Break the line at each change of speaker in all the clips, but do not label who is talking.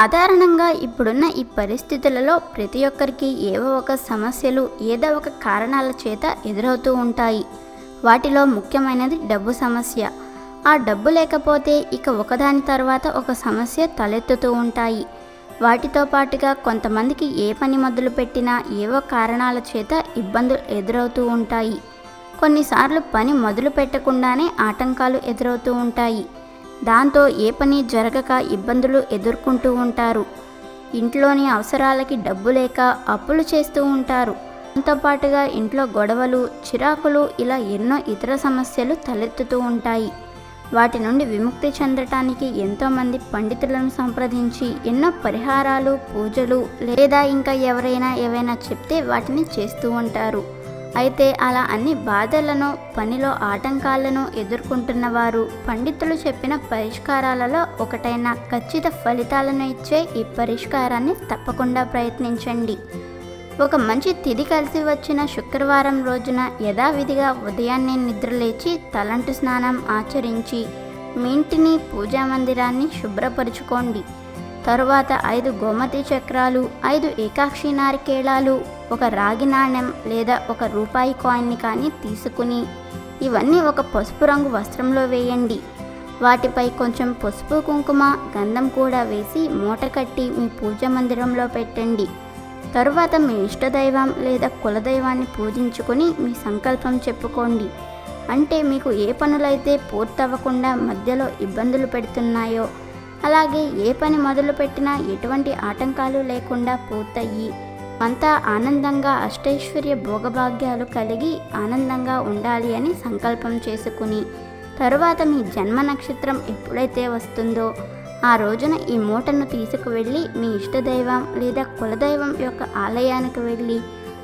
సాధారణంగా ఇప్పుడున్న ఈ పరిస్థితులలో ప్రతి ఒక్కరికి ఏవో ఒక సమస్యలు ఏదో ఒక కారణాల చేత ఎదురవుతూ ఉంటాయి. వాటిలో ముఖ్యమైనది డబ్బు సమస్య. ఆ డబ్బు లేకపోతే ఇక ఒకదాని తర్వాత ఒక సమస్య తలెత్తుతూ ఉంటాయి. వాటితో పాటుగా కొంతమందికి ఏ పని మొదలు పెట్టినా ఏవో కారణాల చేత ఇబ్బందులు ఎదురవుతూ ఉంటాయి. కొన్నిసార్లు పని మొదలు పెట్టకుండానే ఆటంకాలు ఎదురవుతూ ఉంటాయి. దాంతో ఏ పని జరగక ఇబ్బందులు ఎదుర్కొంటూ ఉంటారు. ఇంట్లోని అవసరాలకి డబ్బు లేక అప్పులు చేస్తూ ఉంటారు. దాంతో పాటుగా ఇంట్లో గొడవలు చిరాకులు ఇలా ఎన్నో ఇతర సమస్యలు తలెత్తుతూ ఉంటాయి. వాటి నుండి విముక్తి చెందటానికి ఎంతోమంది పండితులను సంప్రదించి ఎన్నో పరిహారాలు పూజలు లేదా ఇంకా ఎవరైనా ఏవైనా చెప్తే వాటిని చేస్తూ ఉంటారు. అయితే అలా అన్ని బాధలను పనిలో ఆటంకాలను ఎదుర్కొంటున్న వారు పండితులు చెప్పిన పరిష్కారాలలో ఒకటైన ఖచ్చిత ఫలితాలను ఇచ్చే ఈ పరిష్కారాన్ని తప్పకుండా ప్రయత్నించండి. ఒక మంచి తిది కలిసి వచ్చిన శుక్రవారం రోజున యథావిధిగా ఉదయాన్నే నిద్రలేచి తలంటు స్నానం ఆచరించి మీ ఇంటిని పూజా మందిరాన్ని శుభ్రపరుచుకోండి. తరువాత ఐదు గోమతి చక్రాలు ఐదు ఏకాక్షి నారికేళాలు ఒక రాగి నాణెం లేదా ఒక రూపాయి కాయిన్ని కానీ తీసుకుని ఇవన్నీ ఒక పసుపు రంగు వస్త్రంలో వేయండి. వాటిపై కొంచెం పసుపు కుంకుమ గంధం కూడా వేసి మూట కట్టి మీ పూజ మందిరంలో పెట్టండి. తరువాత మీ ఇష్టదైవం లేదా కులదైవాన్ని పూజించుకొని మీ సంకల్పం చెప్పుకోండి. అంటే మీకు ఏ పనులైతే పూర్తవ్వకుండా మధ్యలో ఇబ్బందులు పెడుతున్నాయో అలాగే ఏ పని మొదలు పెట్టినా ఎటువంటి ఆటంకాలు లేకుండా పూర్తయ్యి అంతా ఆనందంగా అష్టైశ్వర్య భోగభాగ్యాలు కలిగి ఆనందంగా ఉండాలి అని సంకల్పం చేసుకుని తరువాత మీ జన్మ నక్షత్రం ఎప్పుడైతే వస్తుందో ఆ రోజున ఈ మూటను తీసుకువెళ్ళి మీ ఇష్టదైవం లేదా కులదైవం యొక్క ఆలయానికి వెళ్ళి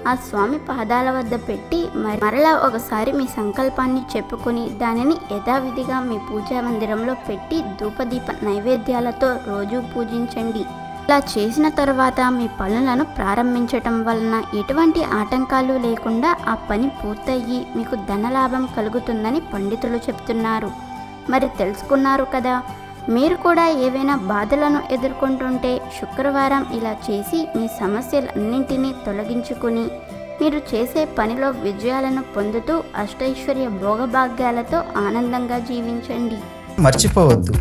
ఆ స్వామి పాదాల వద్ద పెట్టి మరి మరలా ఒకసారి మీ సంకల్పాన్ని చెప్పుకొని దానిని యథావిధిగా మీ పూజా మందిరంలో పెట్టి ధూపదీప నైవేద్యాలతో రోజు పూజించండి. ఇలా చేసిన తర్వాత మీ పనులను ప్రారంభించటం వలన ఎటువంటి ఆటంకాలు లేకుండా ఆ పని పూర్తయ్యి మీకు ధనలాభం కలుగుతుందని పండితులు చెప్తున్నారు. మరి తెలుసుకున్నారు కదా. మీరు కూడా ఏవైనా బాధలను ఎదుర్కొంటుంటే శుక్రవారం ఇలా చేసి మీ సమస్యలన్నింటినీ తొలగించుకుని మీరు చేసే పనిలో విజయాలను పొందుతూ అష్టైశ్వర్య భోగభాగ్యాలతో ఆనందంగా జీవించండి.
మర్చిపోవద్దు.